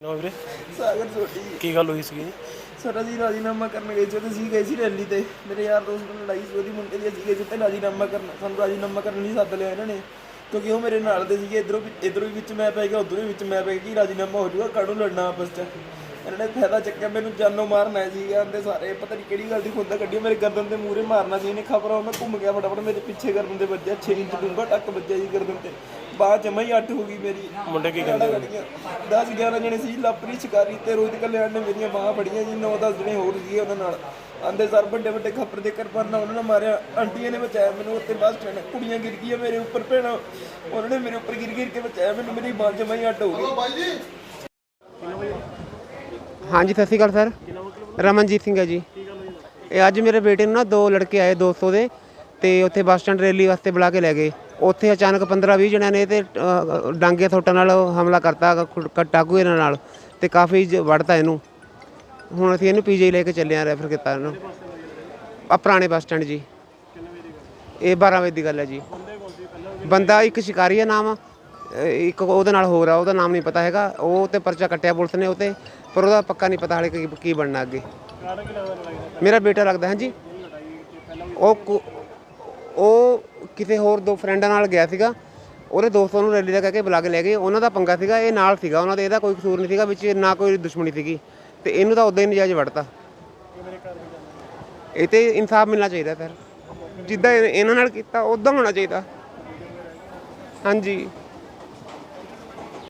ਨਾ ਵੀਰੇ। ਸਾਗਰ ਸੋਢੀ। ਕੀ ਗੱਲ ਹੋਈ ਸੀਗੀ ਸਰ ਅਸੀਂ ਰਾਜੀਨਾਮਾ ਕਰਨ ਗਏ ਸੀ ਤੇ ਅਸੀਂ ਗਏ ਸੀ ਰੈਲੀ ਤੇ। ਮੇਰੇ ਯਾਰ ਦੋਸਤ ਨਾਲ ਲੜਾਈ ਸੀ ਉਹਦੀ ਮੁੰਡੇ ਦੀ ਅਸੀਂ ਗਏ ਸੀ ਤੇ ਰਾਜੀਨਾਮਾ ਕਰਨ। ਸਾਨੂੰ ਰਾਜੀਨਾਮਾ ਕਰਨ ਲਈ ਸੱਦ ਲਿਆ ਇਹਨਾਂ ਨੇ। ਕਿਉਂਕਿ ਉਹ ਮੇਰੇ ਨਾਲ ਦੇ ਸੀਗੇ ਇਧਰੋਂ ਵੀ ਇਧਰੋਂ ਵੀ ਵਿੱਚ ਮੈਂ ਪੈ ਗਿਆ ਉਧਰੋਂ ਵੀ ਵਿੱਚ ਮੈਂ ਪੈ ਗਿਆ ਕਿ ਰਾਜੀਨਾਮਾ ਹੋ ਜਾਊਗਾ ਕਾਹਨੂੰ ਲੜਨਾ ਆਪਸ ਚ? ਇਹਨਾਂ ਨੇ ਫਾਇਦਾ ਚੱਕਿਆ ਮੈਨੂੰ ਜਾਨੋਂ ਮਾਰਨਾ ਸੀ ਆਂਦੇ ਸਾਰੇ ਪਤਾ ਨਹੀਂ ਕਿਹੜੀ ਗੱਲ ਦੀ ਖੁੰਦਾ ਕੱਢੀ ਮੇਰੇ ਗਰਦਨ ਤੇ ਮੂਰੇ ਮਾਰਨਾ ਸੀ ਇਹਨੇ ਖਬਰਾਂ ਮੈਂ ਘੁੰਮ ਗਿਆ ਫਟਾਫਟ ਮੇਰੇ ਪਿੱਛੇ ਗਰਦਨ ਤੇ ਵੱਜਿਆ 6 ਇੰਚ ਡੂੰਘਾ ਟੱਕ ਵੱਜਿਆ ਜੀ ਗਰਦਨ ਤੇ। ਬਾਅਦ ਜਮਾ ਹੀ ਅੱਠ ਹੋ ਗਈ ਮੇਰੀ। ਮੁੰਡੇ ਕੀ ਕਹਿੰਦੇ ਲੜੀਆਂ 10 11 ਜਣੇ ਸੀ ਲਾਪਰੀ ਸ਼ਿਕਾਰੀ ਤੇ ਰੋਹਿਤ ਕਲਿਆਣ ਨੇ ਮੇਰੀਆਂ ਬਾਹਾਂ ਫੜੀਆਂ ਜੀ 9 10 ਜਣੇ ਹੋਰ ਸੀਗੇ ਉਹਨਾਂ ਨਾਲ। ਆਂਦੇ, ਸਰ, ਵੱਡੇ ਵੱਡੇ ਖੱਪਰ ਦੇ ਕਿਰਪਾਨਾਂ ਉਹਨਾਂ ਨੇ ਮਾਰਿਆ। ਆਂਟੀਆਂ ਨੇ ਬਚਾਇਆ ਮੈਨੂੰ, ਉੱਤੇ ਬੱਸ ਸਟੈਂਡ। ਕੁੜੀਆਂ ਗਿਰ ਗਈਆਂ ਮੇਰੇ ਉੱਪਰ, ਭੈਣਾਂ। ਉਹਨਾਂ ਨੇ ਮੇਰੇ ਉੱਪਰ ਗਿਰ ਗਿਰ ਕੇ ਬਚਾਇਆ ਮੈਨੂੰ, ਮੇਰੀ ਬਾਂਹ ਜਮਾਂ ਹੀ ਅੱਡ ਹੋ ਗਈ। ਹਾਂਜੀ, ਸਤਿ ਸ਼੍ਰੀ ਅਕਾਲ, ਸਰ। ਰਮਨਜੀਤ ਸਿੰਘ ਹੈ ਜੀ। ਇਹ ਅੱਜ ਮੇਰੇ ਬੇਟੇ ਨੂੰ ਨਾ ਦੋ ਲੜਕੇ ਆਏ 200 ਦੇ ਤੇ ਉੱਥੇ ਬੱਸ ਸਟੈਂਡ ਰੈਲੀ ਵਾਸਤੇ ਬੁਲਾ ਕੇ ਲੈ ਗਏ। ਉੱਥੇ ਅਚਾਨਕ 15-20 ਜਣਿਆਂ ਨੇ ਤੇ ਅ, ਡਾਂਗੇ ਥੋਟਾਂ ਨਾਲ ਹਮਲਾ ਕਰਤਾ ਟਾਕੂ ਇਹਨਾਂ ਨਾਲ ਤੇ ਕਾਫੀ ਜ- ਵੜਤਾ ਇਹਨੂੰ। ਹੁਣ ਅਸੀਂ ਇਹਨੂੰ ਪੀਜੀ ਲੈ ਕੇ ਚੱਲੇ ਆ ਰੈਫਰ ਕੀਤਾ ਇਹਨੂੰ। ਆ ਪੁਰਾਣੇ ਬੱਸ ਸਟੈਂਡ ਜੀ। ਇਹ 12 ਵਜੇ ਦੀ ਗੱਲ ਹੈ ਜੀ। ਬੰਦਾ ਇੱਕ ਸ਼ਿਕਾਰੀ ਹੈ ਨਾਮ ਅ, ਇੱਕ ਉਹਦੇ ਨਾਲ ਹੋਰ ਆ ਉਹਦਾ ਨਾਮ ਨਹੀਂ ਪਤਾ ਹੈਗਾ। ਉਹ ਤੇ ਪਰਚਾ ਕੱਟਿਆ ਪੁਲਿਸ ਨੇ ਉਹ 'ਤੇ ਪਰ ਉਹਦਾ ਪੱਕਾ ਨਹੀਂ ਪਤਾ ਹਾਲੇ ਕੀ ਕੀ ਬਣਨਾ ਅੱਗੇ। ਮੇਰਾ ਬੇਟਾ ਲੱਗਦਾ ਹੈ ਜੀ ਉਹ ਕੁ- ਉਹ ਕਿਸੇ ਹੋਰ ਦੋ ਫਰੈਂਡਾਂ ਨਾਲ ਗਿਆ ਸੀਗਾ, ਉਹਦੇ ਦੋਸਤਾਂ ਨੂੰ ਰੈਲੀ ਦਾ ਕਹਿ ਕੇ ਬੁਲਾ ਕੇ ਲੈ ਗਏ। ਉਹਨਾਂ ਦਾ ਪੰਗਾ ਸੀਗਾ, ਇਹ ਨਾਲ ਸੀਗਾ, ਉਹਨਾਂ ਦਾ ਇਹਦਾ ਕੋਈ ਕਸੂਰ ਨਹੀਂ ਸੀਗਾ, ਵਿੱਚ ਨਾ ਕੋਈ ਦੁਸ਼ਮਣੀ ਸੀਗੀ। ਤੇ ਇਹਨੂੰ ਤਾਂ ਉਦਾਂ ਹੀ ਨਜਾਇਜ਼ ਵੜਤਾ। ਇਹ ਤੇ ਇਨਸਾਫ ਮਿਲਣਾ ਚਾਹੀਦਾ ਸਰ ਜਿੱਦਾਂ ਇਹ- ਇਹਨਾਂ ਨਾਲ ਕੀਤਾ ਉਦਾਂ ਹੋਣਾ ਚਾਹੀਦਾ। ਹਾਂਜੀ।